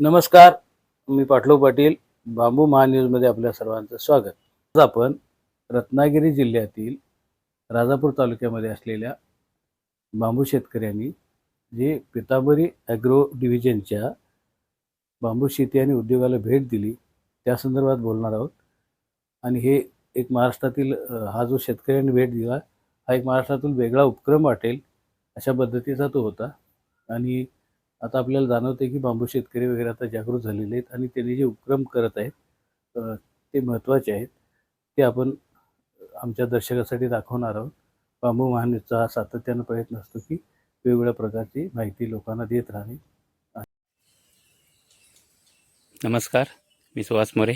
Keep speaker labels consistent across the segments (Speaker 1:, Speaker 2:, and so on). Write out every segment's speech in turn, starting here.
Speaker 1: नमस्कार मी पाटलो पाटील बांबू महान्यूजमध्ये आपल्या सर्वांचं स्वागत. आज आपण रत्नागिरी जिल्ह्यातील राजापूर तालुक्यामध्ये असलेल्या बांबू शेतकऱ्यांनी जे पिताबरी ॲग्रो डिव्हिजनच्या बांबू शेती आणि उद्योगाला भेट दिली त्या संदर्भात बोलणार आहोत. आणि हे एक महाराष्ट्रातील हा जो शेतकऱ्यांनी भेट दिला हा एक महाराष्ट्रातून वेगळा उपक्रम वाटेल अशा पद्धतीचा तो होता. आणि आता आपल्याला जाणवते की बांबू शेतकरी वगैरे आता जागृत झालेले आहेत आणि त्यांनी जे उपक्रम करत आहेत ते महत्त्वाचे आहेत. ते आपण आमच्या दर्शकासाठी दाखवणार आहोत. बांबू महान्यूजचा हा सातत्यानं प्रयत्न असतो की वेगवेगळ्या प्रकारची माहिती लोकांना देत राहणे
Speaker 2: नमस्कार मी सुहास मोरे.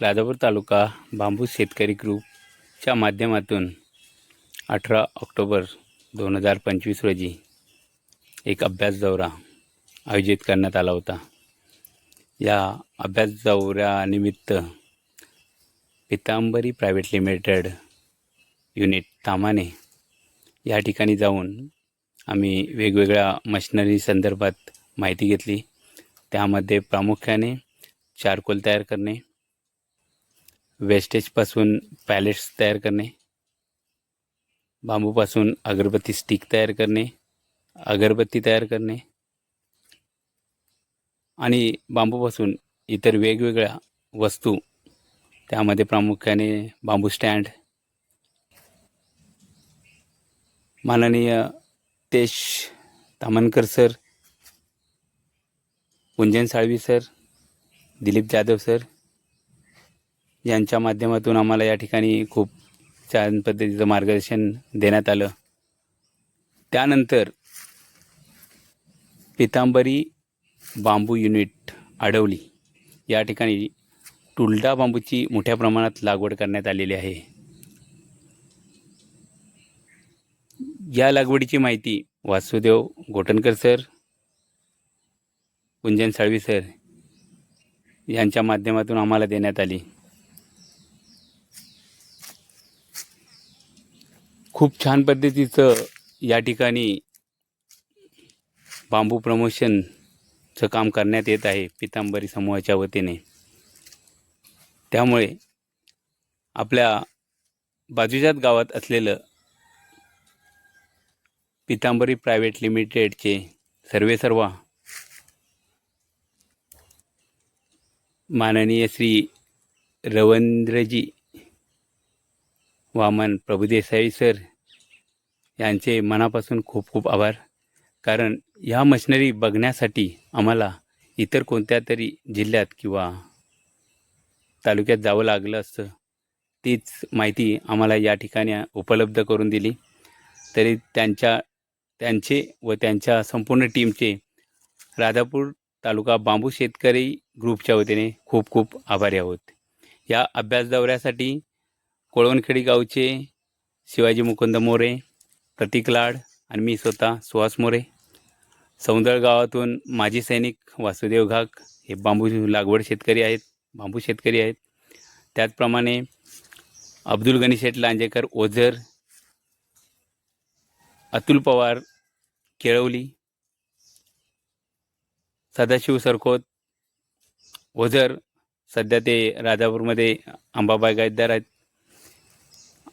Speaker 2: राजापूर तालुका बांबू शेतकरी ग्रुपच्या माध्यमातून अठरा ऑक्टोबर दोन हजार पंचवीस रोजी एक अभ्यास दौरा आयोजित करण्यात आला होता. या अभ्यास दौऱ्यानिमित्त Pitambari private limited unit Tamane या ठिकाणी जाऊन आम्ही वेगवेगळ्या मशिनरी संदर्भात माहिती घेतली. त्यामध्ये प्रामुख्याने चारकोल तयार करणे वेस्टेजपासून पॅलेट्स तयार करणे बांबूपासून अगरबत्ती स्टिक तयार करणे अगरबत्ती तयार करणे आणि बांबूपासून इतर वेगवेगळ्या वस्तू त्यामध्ये प्रामुख्याने बांबू स्टँड माननीय तेश Tamankar sir Kunjan Salvi sir Dilip Jadhav sir यांच्या माध्यमातून आम्हाला या ठिकाणी खूप छान पद्धतीचं मार्गदर्शन देण्यात आलं. त्यानंतर पितांबरी बांबू युनिट अडवली या ठिकाणी टुलडा बांबूची मोठ्या प्रमाणात लागवड करण्यात आलेली आहे. या लागवडीची माहिती वासुदेव गोटणकर सर कुंजन साळवी सर यांच्या माध्यमातून आम्हाला देण्यात आली. खूप छान पद्धतीचं या ठिकाणी बांबू प्रमोशनचं काम करण्यात येत आहे पितांबरी समूहाच्या वतीने. त्यामुळे आपल्या बाजूच्याच गावात असलेलं पितांबरी प्रायव्हेट लिमिटेडचे सर्वेसर्वा माननीय श्री रवींद्रजी वामन प्रभुदेसाई सर यांचे मनापासून खूप खूप आभार. कारण ह्या मशिनरी बघण्यासाठी आम्हाला इतर कोणत्या तरी जिल्ह्यात किंवा तालुक्यात जावं लागलं असतं तीच माहिती आम्हाला या ठिकाणी उपलब्ध करून दिली. तरी त्यांच्या त्यांचे व त्यांच्या संपूर्ण टीमचे राधापूर तालुका बांबू शेतकरी ग्रुपच्या वतीने खूप खूप आभारी आहोत. या अभ्यास दौऱ्यासाठी कोळवणखेडी गावचे शिवाजी मुकुंद मोरे प्रतीक लाड आणि मी स्वतः सुहास मोरे सौंदळ गावातून माजी सैनिक वासुदेव घाक हे बांबू लागवड शेतकरी आहेत बांबू शेतकरी आहेत. त्याचप्रमाणे अब्दुल गणी शेठ लांजेकर ओझर अतुल पवार केळवली सदाशिव सरकोत ओझर सध्या ते राजापूरमध्ये अंबाबाई गायदार आहेत.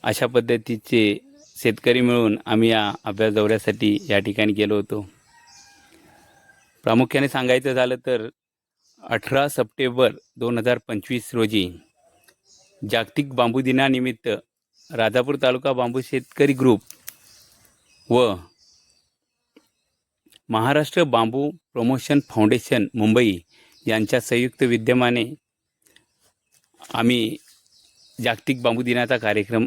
Speaker 2: अशा पद्धतीचे शेतकरी मिळून आम्ही या अभ्यास दौऱ्यासाठी या ठिकाणी गेलो होतो. प्रामुख्याने सांगायचं झालं तर अठरा सप्टेंबर दोन हजार पंचवीस रोजी जागतिक बांबू दिनानिमित्त राजापूर तालुका बांबू शेतकरी ग्रुप व Maharashtra bamboo promotion foundation Mumbai यांच्या संयुक्त विद्यमाने आम्ही जागतिक बांबू दिनाचा कार्यक्रम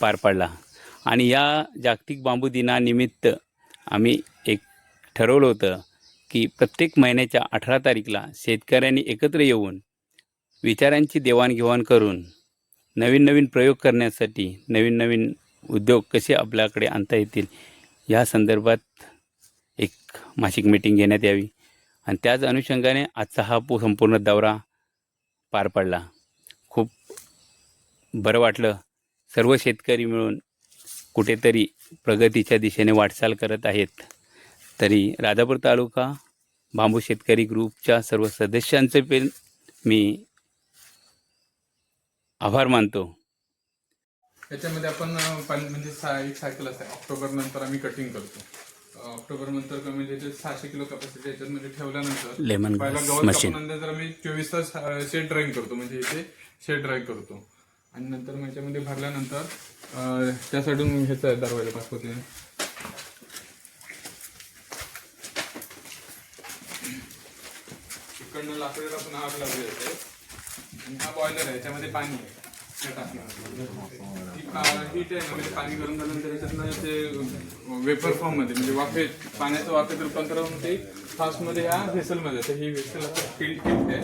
Speaker 2: पार पाडला. आणि या जागतिक बांबू दिनानिमित्त आम्ही एक ठरवलं होतं की प्रत्येक महिन्याच्या अठरा तारीखला शेतकऱ्यांनी एकत्र येऊन विचारांची देवाणघेवाण करून नवीन नवीन प्रयोग करण्यासाठी नवीन नवीन उद्योग कसे आपल्याकडे आणता येतील या संदर्भात एक मासिक मीटिंग घेण्यात यावी. आणि त्याच अनुषंगाने आजचा हा पू संपूर्ण दौरा पार पडला. खूप बरं वाटलं. सर्व शेतकरी मिळून कुठेतरी प्रगतीच्या दिशेने वाटचाल करत आहेत. तरी राधापूर तालुका बांबू शेतकरी ग्रुपच्या सर्व सदस्यांचे पण मी आभार मानतो.
Speaker 3: याच्यामध्ये आपण म्हणजे सहा एक सायकल असते ऑक्टोबर नंतर आम्ही कटिंग करतो. ऑक्टोबर नंतर कमी म्हणजे सहाशे किलो कॅपॅसिटी याच्यामध्ये ठेवल्यानंतर पहिला
Speaker 2: machine.
Speaker 3: कापल्यानंतर आम्ही चोवीस तास शेड ड्राईंग करतो म्हणजे इथे शेड ड्राय करतो. आणि नंतर मग याच्यामध्ये भरल्यानंतर अं, त्या साईडून ह्याचा दरवाजा दाखवते लाकडाला पण आग लागली आणि हा बॉयलर आहे याच्यामध्ये पाणी आहे. ही हीट आहे म्हणजे पाणी गरम झाल्यानंतर याच्यातनं ते वेपर फॉर्ममध्ये म्हणजे वाफेत पाण्याचं वाफेत रूपांतर होऊन ते फास्टमध्ये ह्या व्हेसलमध्ये येतं. ही व्हेसल टिल्ट आहे.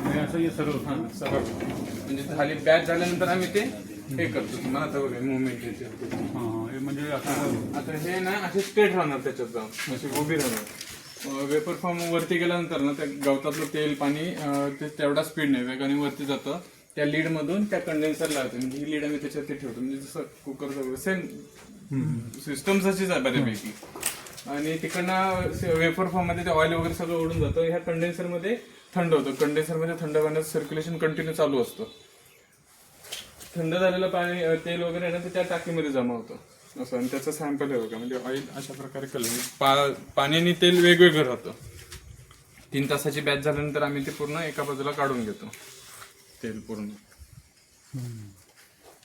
Speaker 3: आणि असं हे सर्व हा, सर्व. म्हणजे खाली बॅच झाल्यानंतर आम्ही ते हे करतो. तुम्हाला आता बघा मुवमेंट याची
Speaker 1: म्हणजे
Speaker 3: आता हे ना असे स्ट्रेट राहणार त्याच्यात जाऊन. अशी उभी राहणार. वेपर फॉर्म वरती गेल्यानंतर ना त्या गवतातलं तेल पाणी ते तेवढा स्पीड नाही. वेगाने वरती जातं. त्या लीड मधून त्या कंडेन्सरला जाते म्हणजे ही लीड आम्ही त्याच्यात ठेवतो. म्हणजे जसं कुकरचं सेम सिस्टम तशीच आहे बऱ्यापैकी. आणि तिकडनं वेपर फॉर्ममध्ये ते ऑइल वगैरे सगळं ओढून जातं. ह्या कंडेन्सरमध्ये थंड होतं. कंडेन्सरमध्ये थंड पाण्याचं सर्क्युलेशन कंटिन्यू चालू असतं. थंड झालेलं पाणी तेल वगैरे आहे ना ते त्या टाकीमध्ये जमा होतं. असं आणि त्याचं सॅम्पल आहे बघा. म्हणजे ऑइल अशा प्रकारे कलर पा पाणी आणि तेल वेगवेगळं राहतं. तीन तासाची बॅच झाल्यानंतर आम्ही ते पूर्ण एका बाजूला काढून घेतो. तेल पूर्ण.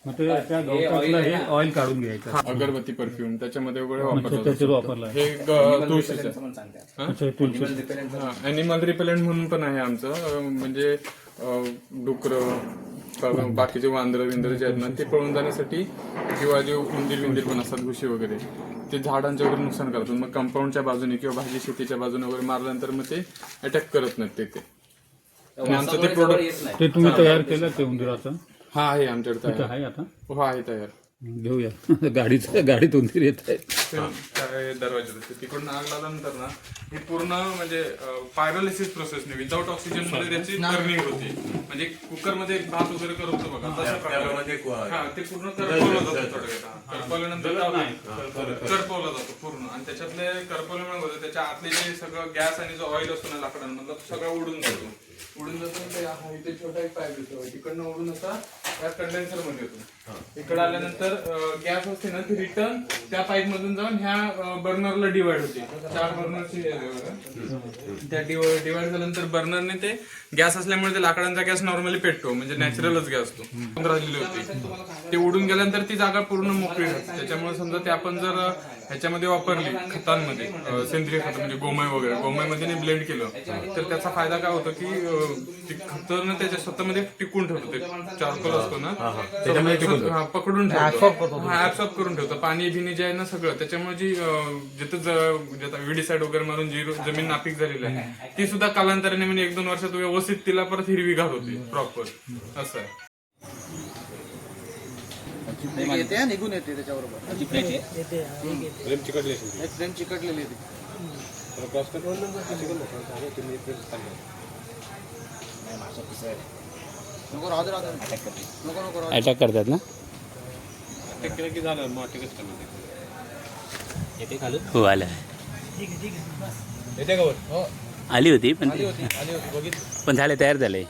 Speaker 1: मग ते त्या गवतातलं हे ऑइल काढून घ्यायचं.
Speaker 3: अगरबत्ती परफ्यूम त्याच्यामध्ये वगैरे वापरलं
Speaker 1: त्याच्यात वापरलं.
Speaker 3: हे ग- तुळशीचं.
Speaker 1: अच्छा तुळशी
Speaker 3: अॅनिमल रिपेलंट म्हणून. पण आहे आमचं. अं, म्हणजे डुकर बाकीचे वांदर विंदर जे आहेत ना ते पळून जाण्यासाठी किंवा जे उंदीर विंदीर पण असतात घुशी वगैरे ते झाडांचे वगैरे नुकसान करतात. मग कंपाऊंडच्या बाजूने किंवा भाजी शेतीच्या बाजूने वगैरे मारल्यानंतर मग ते अटॅक करत नाहीत ते आणि आमचं ते प्रोडक्ट
Speaker 1: ते तुम्ही तयार केलं ते उंदराचं
Speaker 3: हा आहे आमच्याकडे
Speaker 1: ते
Speaker 3: तयार.
Speaker 1: आहे आता?
Speaker 3: हो आहे तयार.
Speaker 1: घेऊया. गाडीचं गाडीत उंदीर येत आहे
Speaker 3: काय दरवाजा तिकडून आग लागल्यानंतर ना ही पूर्ण म्हणजे पायरोलिसिस प्रोसेसने विदाऊट ऑक्सिजनमध्ये त्याची बर्निंग होती. म्हणजे कुकरमध्ये भात वगैरे करतो बघा. तशा प्रकारे. हा ते पूर्ण करपवलं जातं थोडक्यात. करपवल्यानंतर करपवला जातो पूर्ण. आणि त्याच्यातले करपवल्यामुळे होतं त्याच्या आतले जे सगळं गॅस आणि जो ऑइल असतो ना लाकडांमधला तो सगळं उडून जातो. उडून जातो ते हा इथे छोटा एक पाईप येतो तिकडनं उडून असा त्या कंडेन्सरमध्ये येतो. इकडे आल्यानंतर गॅस असते ना ती रिटर्न त्या पाईप मधून जाऊन ह्या बर्नरला डिवाइड होते. चार बर्नरची त्या डिवाइड झाल्यानंतर बर्नरने ते गॅस असल्यामुळे ते लाकडांचा गॅस नॉर्मली पेटतो. म्हणजे नॅचरलच गॅस असतो. राहिलेली होती. ते उडून गेल्यानंतर ती जागा पूर्ण मोकळी राहते. त्याच्यामुळे समजा ते आपण जर ह्याच्यामध्ये वापरली खतांमध्ये सेंद्रिय खत म्हणजे गोमय वगैरे गोमयमध्ये ब्लेंड केलं तर त्याचा फायदा काय होतो की ते खत ना त्याच्या स्वतःमध्ये टिकून ठेवतो ते चारकोल असतो ना हा, पकडून ठेवतो हा ऍब्सॉर्ब करून ठेवतो पाणी बिनी जे आहे ना सगळं त्याच्यामुळे जी अं, जिथं ज- जिथं विडीसाईड वगैरे मारून जी रो- जमीन नापीक झालेली आहे ती सुद्धा कालांतराने म्हणजे एक दोन वर्षात व्यवस्थित तिला परत हिरवीगार होते प्रॉपर असं आहे
Speaker 4: येते हा, निघून येते त्याच्याबरोबर एक फ्रेम चिकटलेली येते
Speaker 2: अटॅक करतात ना? हो आलं.
Speaker 4: हो
Speaker 2: आली होती पण
Speaker 4: आली होती आली होती बघितली.
Speaker 2: पण झाले तयार झाले.